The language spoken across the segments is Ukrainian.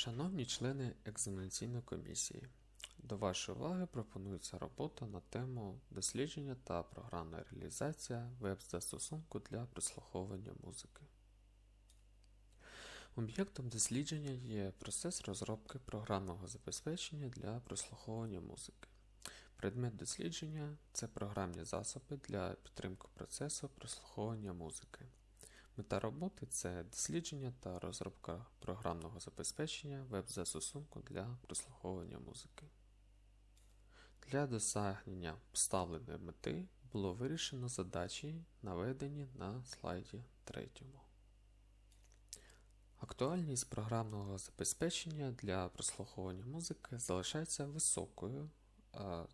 Шановні члени екзаменаційної комісії, до вашої уваги пропонується робота на тему дослідження та програмна реалізація веб-застосунку для прослуховування музики. Об'єктом дослідження є процес розробки програмного забезпечення для прослуховування музики. Предмет дослідження це програмні засоби для підтримки процесу прослуховування музики. Мета роботи це дослідження та розробка програмного забезпечення веб-застосунку для прослуховування музики. Для досягнення поставленої мети було вирішено задачі, наведені на слайді 3. Актуальність програмного забезпечення для прослуховування музики залишається високою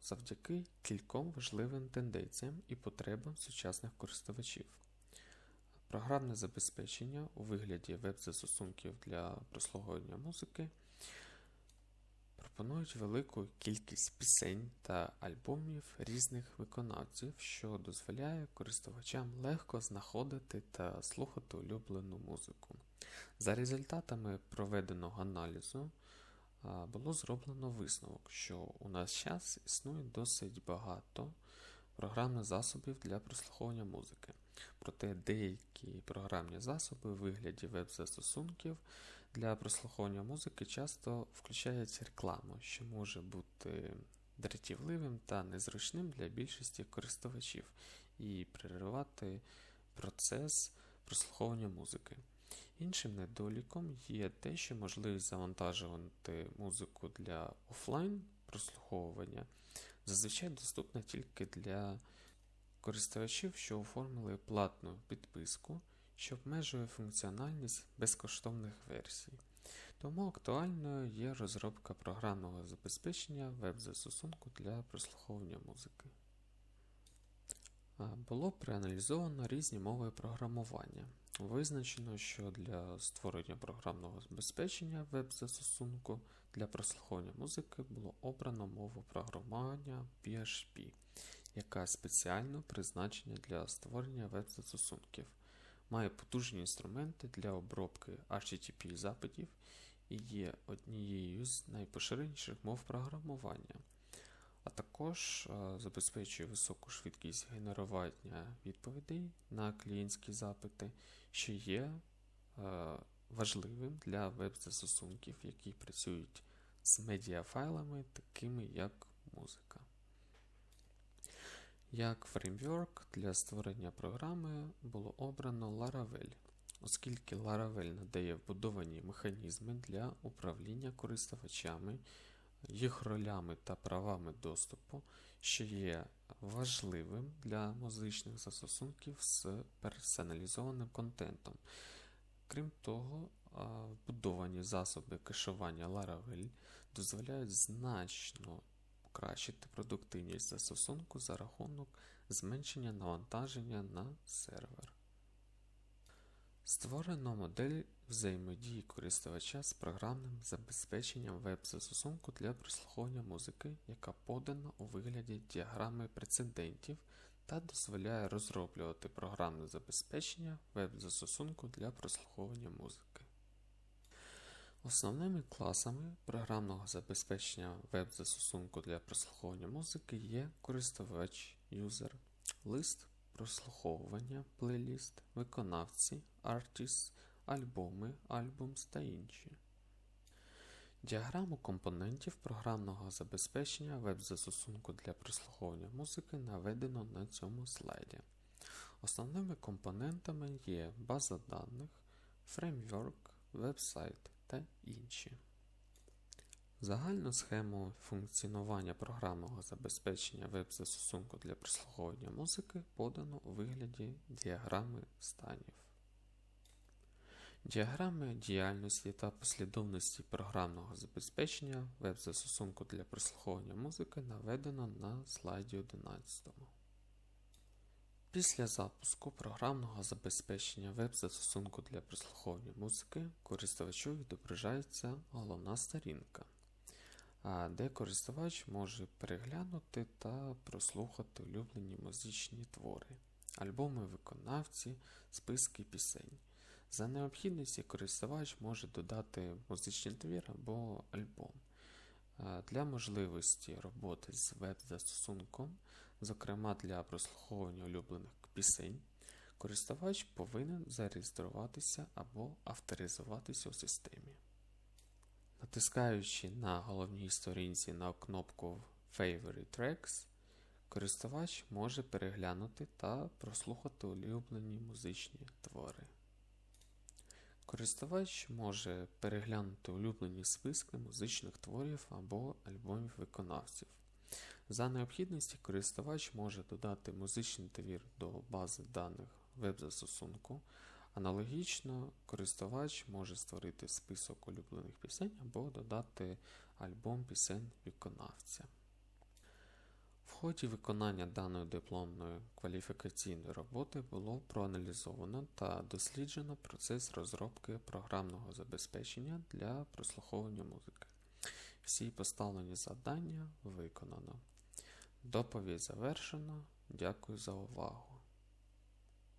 завдяки кільком важливим тенденціям і потребам сучасних користувачів. Програмне забезпечення у вигляді веб-застосунків для прослуховування музики пропонують велику кількість пісень та альбомів різних виконавців, що дозволяє користувачам легко знаходити та слухати улюблену музику. За результатами проведеного аналізу було зроблено висновок, що у нас час існує досить багато програмних засобів для прослуховування музики. Проте деякі програмні засоби у вигляді веб-застосунків для прослуховування музики часто включають рекламу, що може бути дратівливим та незручним для більшості користувачів і переривати процес прослуховування музики. Іншим недоліком є те, що можливість завантажувати музику для офлайн прослуховування зазвичай доступна тільки для користувачів, що оформили платну підписку, що обмежує функціональність безкоштовних версій. Тому актуальною є розробка програмного забезпечення веб-застосунку для прослуховування музики. Було проаналізовано різні мови програмування. Визначено, що для створення програмного забезпечення веб-застосунку для прослуховування музики було обрано мову програмування PHP, яка спеціально призначена для створення веб-застосунків, має потужні інструменти для обробки HTTP запитів і є однією з найпоширеніших мов програмування, а також забезпечує високу швидкість генерування відповідей на клієнтські запити, що є важливим для веб-застосунків, які працюють з медіафайлами, такими як музика. Як фреймворк для створення програми було обрано Laravel, оскільки Laravel надає вбудовані механізми для управління користувачами, їх ролями та правами доступу, що є важливим для музичних застосунків з персоналізованим контентом. Крім того, вбудовані засоби кешування Laravel дозволяють значно покращити продуктивність застосунку за рахунок зменшення навантаження на сервер. Створено модель взаємодії користувача з програмним забезпеченням веб-застосунку для прослуховування музики, яка подана у вигляді діаграми прецедентів та дозволяє розроблювати програмне забезпечення веб-застосунку для прослуховування музики. Основними класами програмного забезпечення веб-застосунку для прослуховування музики є користувач юзер, лист прослуховування, плейліст, виконавці, артіст, альбоми, альбумс та інші. Діаграму компонентів програмного забезпечення веб-застосунку для прослуховування музики наведено на цьому слайді. Основними компонентами є база даних, фреймворк, веб-сайт та інші. Загальну схему функціонування програмного забезпечення веб-застосунку для прослуховування музики подано у вигляді діаграми станів. Діаграми діяльності та послідовності програмного забезпечення веб-застосунку для прослуховування музики наведено на слайді 11. Після запуску програмного забезпечення веб-застосунку для прослуховування музики користувачу відображається головна сторінка, де користувач може переглянути та прослухати улюблені музичні твори, альбоми виконавці, списки пісень. За необхідності користувач може додати музичний твір або альбом. Е, Для можливості роботи з веб-застосунком, зокрема для прослуховування улюблених пісень, користувач повинен зареєструватися або авторизуватися у системі. Натискаючи на головній сторінці на кнопку Favorite Tracks, користувач може переглянути та прослухати улюблені музичні твори. Користувач може переглянути улюблені списки музичних творів або альбомів виконавців. За необхідності користувач може додати музичний твір до бази даних веб-застосунку. Аналогічно, користувач може створити список улюблених пісень або додати альбом пісень виконавця. Ході виконання даної дипломної кваліфікаційної роботи було проаналізовано та досліджено процес розробки програмного забезпечення для прослуховування музики. Всі поставлені завдання виконано. Доповідь завершено. Дякую за увагу.